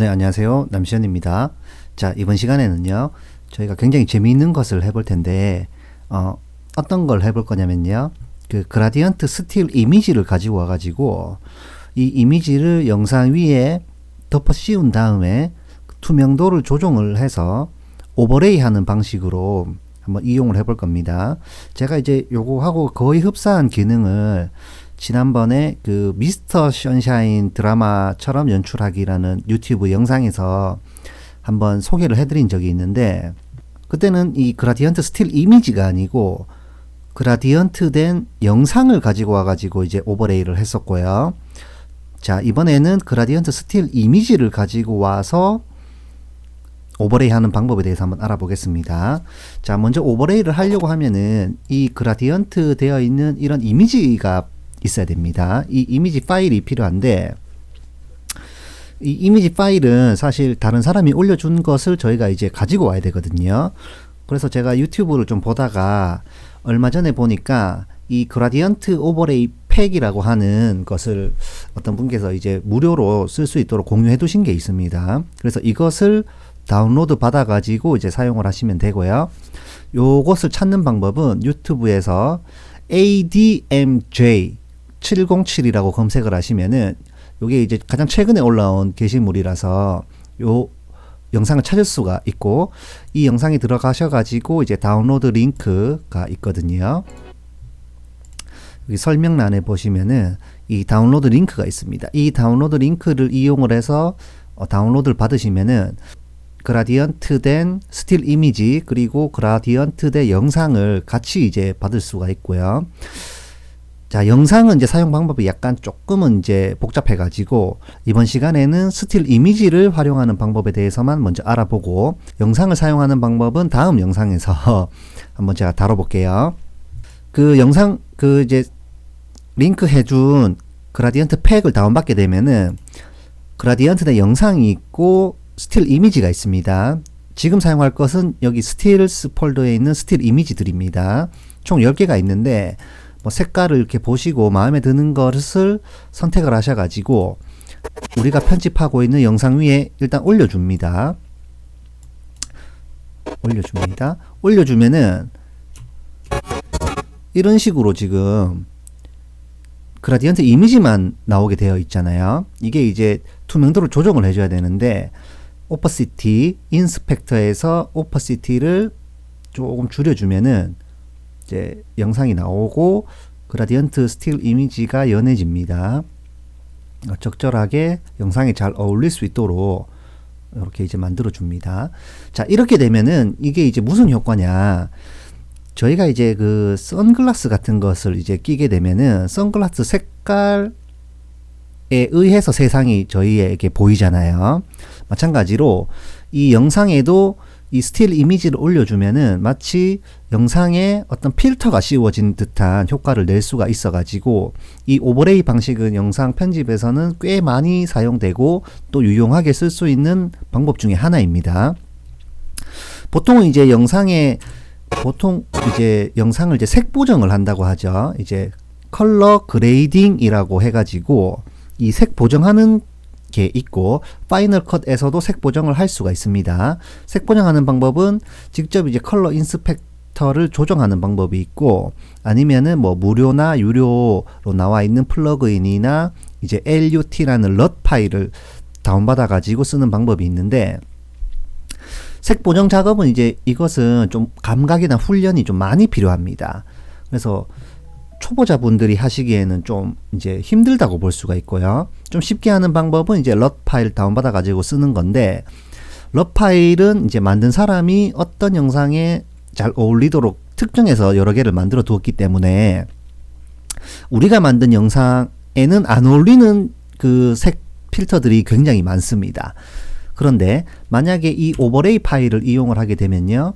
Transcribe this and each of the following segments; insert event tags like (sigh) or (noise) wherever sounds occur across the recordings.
네, 안녕하세요. 남시현입니다. 자, 이번 시간에는요, 저희가 굉장히 재미있는 것을 해볼 텐데, 어, 어떤 걸 해볼 거냐면요, 그 그라디언트 스틸 이미지를 가지고 와가지고, 이 이미지를 영상 위에 덮어 씌운 다음에 투명도를 조정을 해서 오버레이 하는 방식으로 한번 이용을 해볼 겁니다. 제가 이제 요거하고 거의 흡사한 기능을 지난번에 그 미스터 션샤인 드라마처럼 연출하기라는 유튜브 영상에서 한번 소개를 해드린 적이 있는데 그때는 이 그라디언트 스틸 이미지가 아니고 그라디언트 된 영상을 가지고 와가지고 이제 오버레이를 했었고요. 자, 이번에는 그라디언트 스틸 이미지를 가지고 와서 오버레이 하는 방법에 대해서 한번 알아보겠습니다. 자, 먼저 오버레이를 하려고 하면은 이 그라디언트 되어 있는 이런 이미지가 있어야 됩니다. 이 이미지 파일이 필요한데 이 이미지 파일은 사실 다른 사람이 올려준 것을 저희가 이제 가지고 와야 되거든요. 그래서 제가 유튜브를 좀 보다가 얼마 전에 보니까 이 그라디언트 오버레이 팩이라고 하는 것을 어떤 분께서 이제 무료로 쓸 수 있도록 공유해 두신 게 있습니다. 그래서 이것을 다운로드 받아 가지고 이제 사용을 하시면 되고요. 요것을 찾는 방법은 유튜브에서 ADMJ 707이라고 검색을 하시면은 요게 이제 가장 최근에 올라온 게시물이라서 요 영상을 찾을 수가 있고 이 영상에 들어가셔 가지고 이제 다운로드 링크가 있거든요. 여기 설명란에 보시면은 이 다운로드 링크가 있습니다. 이 다운로드 링크를 이용을 해서 어, 다운로드를 받으시면은 그라디언트 된 스틸 이미지 그리고 그라디언트 된 영상을 같이 이제 받을 수가 있고요. 자, 영상은 이제 사용 방법이 약간 조금은 이제 복잡해 가지고 이번 시간에는 스틸 이미지를 활용하는 방법에 대해서만 먼저 알아보고 영상을 사용하는 방법은 다음 영상에서 (laughs) 한번 제가 다뤄볼게요. 그 영상 그 이제 링크 해준 그라디언트 팩을 다운받게 되면은 그라디언트 내 영상이 있고 스틸 이미지가 있습니다. 지금 사용할 것은 여기 스틸스 폴더에 있는 스틸 이미지들입니다. 총 10개가 있는데 뭐 색깔을 이렇게 보시고 마음에 드는 것을 선택을 하셔가지고 우리가 편집하고 있는 영상 위에 일단 올려줍니다. 올려줍니다. 올려주면은 이런 식으로 지금 그라디언트 이미지만 나오게 되어 있잖아요. 이게 이제 투명도를 조정을 해줘야 되는데 오퍼시티 인스펙터에서 오퍼시티를 조금 줄여주면은 이제 영상이 나오고 그라디언트 스틸 이미지가 연해집니다. 적절하게 영상에 잘 어울릴 수 있도록 이렇게 이제 만들어 줍니다. 자, 이렇게 되면은 이게 이제 무슨 효과냐? 저희가 이제 그 선글라스 같은 것을 이제 끼게 되면은 선글라스 색깔에 의해서 세상이 저희에게 보이잖아요. 마찬가지로 이 영상에도 이 스틸 이미지를 올려주면은 마치 영상에 어떤 필터가 씌워진 듯한 효과를 낼 수가 있어가지고 이 오버레이 방식은 영상 편집에서는 꽤 많이 사용되고 또 유용하게 쓸 수 있는 방법 중에 하나입니다. 보통은 이제 영상에 보통 이제 영상을 이제 색 보정을 한다고 하죠. 이제 컬러 그레이딩이라고 해가지고 이 색 보정하는 게 있고 파이널 컷에서도 색 보정을 할 수가 있습니다. 색 보정하는 방법은 직접 이제 컬러 인스펙터를 조정하는 방법이 있고 아니면은 뭐 무료나 유료로 나와 있는 플러그인이나 이제 LUT라는 럿 파일을 다운받아 가지고 쓰는 방법이 있는데 색 보정 작업은 이제 이것은 좀 감각이나 훈련이 좀 많이 필요합니다. 그래서 초보자분들이 하시기에는 좀 이제 힘들다고 볼 수가 있고요. 좀 쉽게 하는 방법은 이제 럿 파일 다운받아 가지고 쓰는 건데 럿 파일은 이제 만든 사람이 어떤 영상에 잘 어울리도록 특정해서 여러 개를 만들어 두었기 때문에 우리가 만든 영상에는 안 어울리는 그 색 필터들이 굉장히 많습니다. 그런데 만약에 이 오버레이 파일을 이용을 하게 되면요.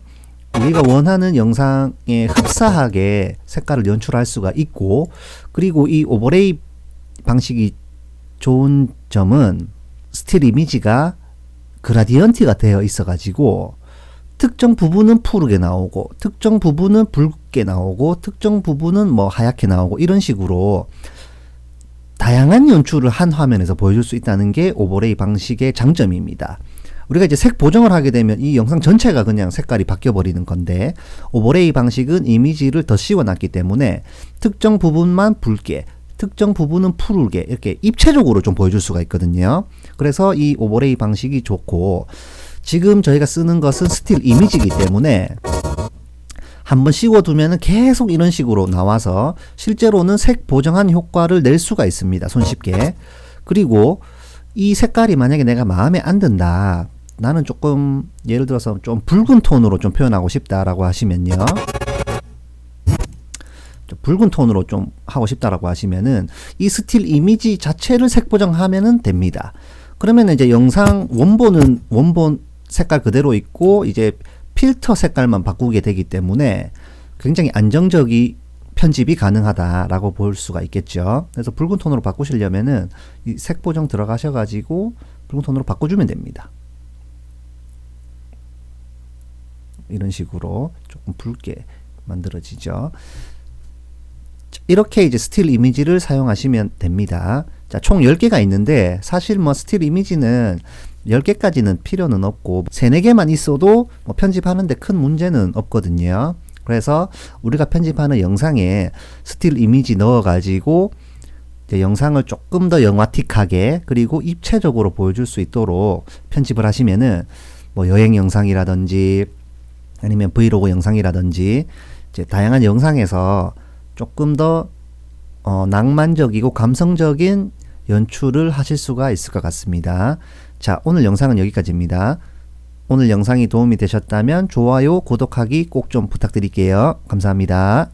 우리가 원하는 영상에 흡사하게 색깔을 연출할 수가 있고 그리고 이 오버레이 방식이 좋은 점은 스틸 이미지가 그라디언트가 되어 있어 가지고 특정 부분은 푸르게 나오고 특정 부분은 붉게 나오고 특정 부분은 뭐 하얗게 나오고 이런 식으로 다양한 연출을 한 화면에서 보여줄 수 있다는 게 오버레이 방식의 장점입니다. 우리가 이제 색 보정을 하게 되면 이 영상 전체가 그냥 색깔이 바뀌어 버리는 건데 오버레이 방식은 이미지를 더 씌워놨기 때문에 특정 부분만 붉게 특정 부분은 푸르게 이렇게 입체적으로 좀 보여줄 수가 있거든요. 그래서 이 오버레이 방식이 좋고 지금 저희가 쓰는 것은 스틸 이미지이기 때문에 한번 씌워두면은 계속 이런 식으로 나와서 실제로는 색 보정한 효과를 낼 수가 있습니다. 손쉽게. 그리고 이 색깔이 만약에 내가 마음에 안 든다. 나는 조금 예를 들어서 좀 붉은 톤으로 좀 표현하고 싶다라고 하시면요. 좀 붉은 톤으로 좀 하고 싶다라고 하시면은 이 스틸 이미지 자체를 색 보정하면은 됩니다. 그러면 이제 영상 원본은 원본 색깔 그대로 있고 이제 필터 색깔만 바꾸게 되기 때문에 굉장히 안정적이 편집이 가능하다라고 볼 수가 있겠죠. 그래서 붉은 톤으로 바꾸시려면은 이 색 보정 들어가셔 가지고 붉은 톤으로 바꿔주면 됩니다. 이런 식으로 조금 붉게 만들어지죠. 이렇게 이제 스틸 이미지를 사용하시면 됩니다. 자, 총 10개가 있는데 사실 뭐 스틸 이미지는 10개까지는 필요는 없고 3, 4개만 있어도 뭐 편집하는데 큰 문제는 없거든요. 그래서 우리가 편집하는 영상에 스틸 이미지 넣어가지고 영상을 조금 더 영화틱하게 그리고 입체적으로 보여줄 수 있도록 편집을 하시면은 뭐 여행 영상이라든지 아니면 브이로그 영상이라든지 이제 다양한 영상에서 조금 더 어, 낭만적이고 감성적인 연출을 하실 수가 있을 것 같습니다. 자, 오늘 영상은 여기까지입니다. 오늘 영상이 도움이 되셨다면 좋아요, 구독하기 꼭 좀 부탁드릴게요. 감사합니다.